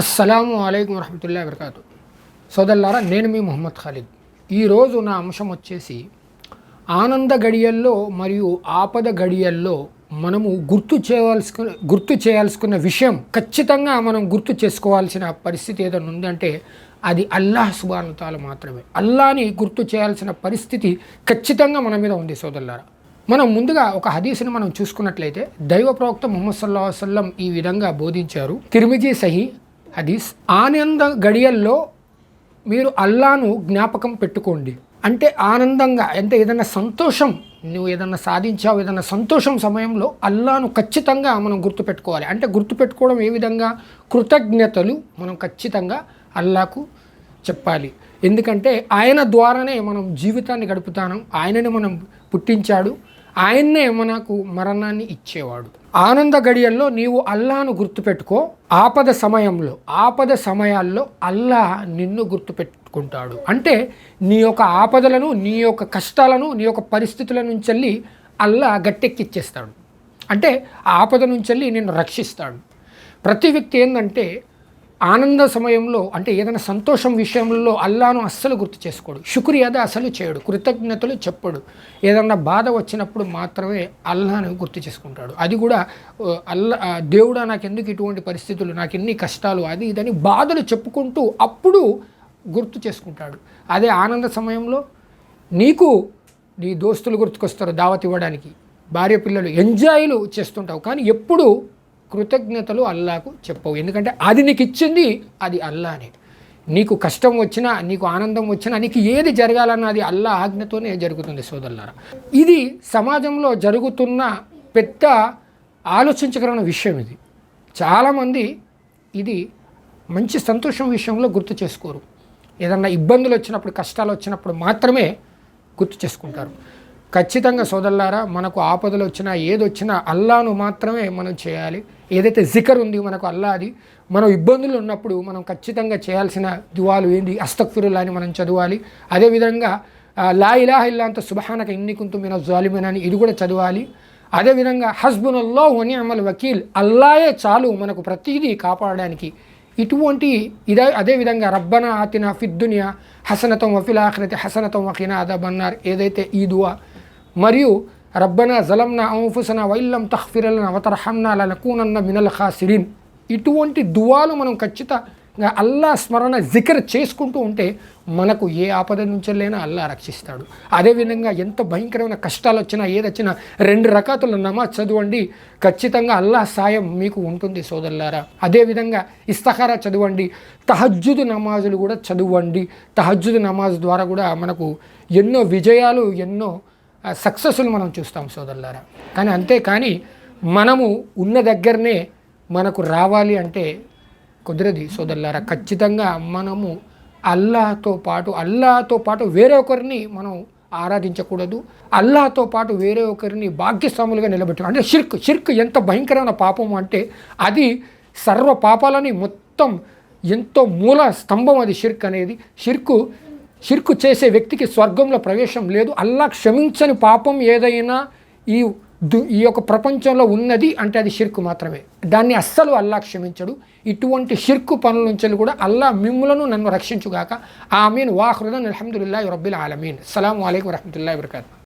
అస్సలాము అయికం వరహమతుల్లా వరకాతు సోదల్లారా నేను మీ మొహమ్మద్ ఖాలిద్. ఈరోజు నా అంశం వచ్చేసి ఆనంద గడియల్లో మరియు ఆపద గడియల్లో మనము గుర్తు చేయవలసిన గుర్తు చేయాల్సుకున్న విషయం ఖచ్చితంగా మనం గుర్తు చేసుకోవాల్సిన పరిస్థితి ఏదైనా ఉందంటే అది అల్లాహ్ సుబానుతాలు మాత్రమే. అల్లాని గుర్తు చేయాల్సిన పరిస్థితి ఖచ్చితంగా మన మీద ఉంది సోదల్లారా మనం ముందుగా ఒక హదీసును మనం చూసుకున్నట్లయితే దైవ ప్రవక్త ముహమ్మద్ సల్లా వసల్లం ఈ విధంగా బోధించారు. తిరుమిజీ సహీ హదీస్ ఆనంద గడియల్లో మీరు అల్లాను జ్ఞాపకం పెట్టుకోండి. అంటే ఆనందంగా అంటే ఏదైనా సంతోషం నువ్వు ఏదైనా సాధించావు ఏదైనా సంతోషం సమయంలో అల్లాను ఖచ్చితంగా మనం గుర్తుపెట్టుకోవాలి. అంటే గుర్తుపెట్టుకోవడం ఏ విధంగా? కృతజ్ఞతలు మనం ఖచ్చితంగా అల్లాకు చెప్పాలి. ఎందుకంటే ఆయన ద్వారానే మనం జీవితాన్ని గడుపుతాను ఆయనని మనం పుట్టించాడు ఆయన్నే మనకు మరణాన్ని ఇచ్చేవాడు. ఆనంద గడియల్లో నీవు అల్లాను గుర్తుపెట్టుకో. ఆపద సమయంలో ఆపద సమయాల్లో అల్లా నిన్ను గుర్తుపెట్టుకుంటాడు. అంటే నీ యొక్క ఆపదలను నీ యొక్క కష్టాలను నీ యొక్క పరిస్థితుల నుంచి అల్లా గట్టెక్కిచ్చేస్తాడు. అంటే ఆ ఆపద నుంచి వెళ్ళి నిన్ను రక్షిస్తాడు. ప్రతి వ్యక్తి ఏంటంటే ఆనంద సమయంలో అంటే ఏదైనా సంతోషం విషయంలో అల్లాను అస్సలు గుర్తు చేసుకోడు. శుక్రియాద అసలు చేయడు. కృతజ్ఞతలు చెప్పడు. ఏదన్నా బాధ వచ్చినప్పుడు మాత్రమే అల్లాను గుర్తు చేసుకుంటాడు. అది కూడా అల్లా దేవుడా నాకు ఎందుకు ఇటువంటి పరిస్థితులు? నాకు ఎన్ని కష్టాలు? అది ఇదని బాధలు చెప్పుకుంటూ అప్పుడు గుర్తు చేసుకుంటాడు. అదే ఆనంద సమయంలో నీకు నీ దోస్తులు గుర్తుకొస్తారు దావత్ ఇవ్వడానికి. భార్య పిల్లలు ఎంజాయ్లు చేస్తుంటావు. కానీ ఎప్పుడు కృతజ్ఞతలు అల్లాకు చెప్పవు. ఎందుకంటే అది నీకు ఇచ్చింది అది అల్లానే. నీకు కష్టం వచ్చినా నీకు ఆనందం వచ్చినా నీకు ఏది జరగాలన్నది అది అల్లా ఆజ్ఞతోనే జరుగుతుంది సోదరులారా. ఇది సమాజంలో జరుగుతున్న పెద్ద ఆలోచించగలిగిన విషయం ఇది. చాలామంది ఇది మంచి సంతోషం విషయంలో గుర్తు చేసుకోరు. ఏదన్నా ఇబ్బందులు వచ్చినప్పుడు కష్టాలు వచ్చినప్పుడు మాత్రమే గుర్తు చేసుకుంటారు. ఖచ్చితంగా సోదరులారా మనకు ఆపదలు వచ్చినా ఏదొచ్చినా అల్లాను మాత్రమే మనం చేయాలి. ఏదైతే జికర్ ఉంది మనకు అల్లా అది మనం ఇబ్బందులు ఉన్నప్పుడు మనం ఖచ్చితంగా చేయాల్సిన దువాలు ఏంది? అస్తక్ఫిరుల్లా అని మనం చదవాలి. అదేవిధంగా లా ఇలాహ ఇల్లా అంత సుబహానక ఇన్ని కుంతు మిన అని ఇది కూడా చదవాలి. అదేవిధంగా హస్బునల్లో వని అమల్ వకీల్ అల్లాయే చాలు మనకు ప్రతిదీ కాపాడడానికి. ఇటువంటి ఇదే అదేవిధంగా రబ్బన ఆతిన ఫిద్దునియా హసనతం వఫిలాఖరతి హసనతం వకీన అదబన్నారు ఏదైతే ఈ దువా మరియు రబ్బన జలంన ఔఫుసన వైల్లం తహ్ఫిరలన అవతరహంన లనకూనన్న మినల్ ఖాసిరిన్. ఇటువంటి దువాలు మనం ఖచ్చితంగా అల్లా స్మరణ జికర్ చేసుకుంటూ ఉంటే మనకు ఏ ఆపద నుంచి అల్లా రక్షిస్తాడు. అదేవిధంగా ఎంత భయంకరమైన కష్టాలు వచ్చినా ఏదొచ్చినా రెండు రకాతుల నమాజ్ చదవండి ఖచ్చితంగా అల్లా సాయం మీకు ఉంటుంది సోదరులారా. అదేవిధంగా ఇస్తఖారా చదవండి తహజ్జుద్ నమాజులు కూడా చదవండి. తహజ్జుద్ నమాజ్ ద్వారా కూడా మనకు ఎన్నో విజయాలు ఎన్నో సక్సెస్లు మనం చూస్తాం సోదరులారా. కానీ అంతేకాని మనము ఉన్న దగ్గరనే మనకు రావాలి అంటే కుదరది సోదరులారా. ఖచ్చితంగా మనము అల్లాహతో పాటు అల్లాహతో పాటు వేరే ఒకరిని మనం ఆరాధించకూడదు. అల్లాహతో పాటు వేరే ఒకరిని భాగ్యస్వాములుగా నిలబెట్టడం అంటే షిర్క్ షిర్క్ ఎంత భయంకరమైన పాపం అంటే అది సర్వ పాపాలని మొత్తం ఎంతో మూల స్తంభం అది షిర్క్ అనేది. షిర్కు షిర్కు చేసే వ్యక్తికి స్వర్గంలో ప్రవేశం లేదు. అల్లా క్షమించని పాపం ఏదైనా ఈ ఈ యొక్క ప్రపంచంలో ఉన్నది అంటే అది షిర్కు మాత్రమే. దాన్ని అస్సలు అల్లా క్షమించడు. ఇటువంటి షిర్కు పనుల నుంచి కూడా అల్లా మిమ్ములను నన్ను రక్షించుగాక. ఆమీన్. వాహృదన్ అల్హమ్దుల్లాహి రబ్బిల్ ఆలమీన్. అస్సలం అయికం వరహమతుల్లాhi వబర్కాతు.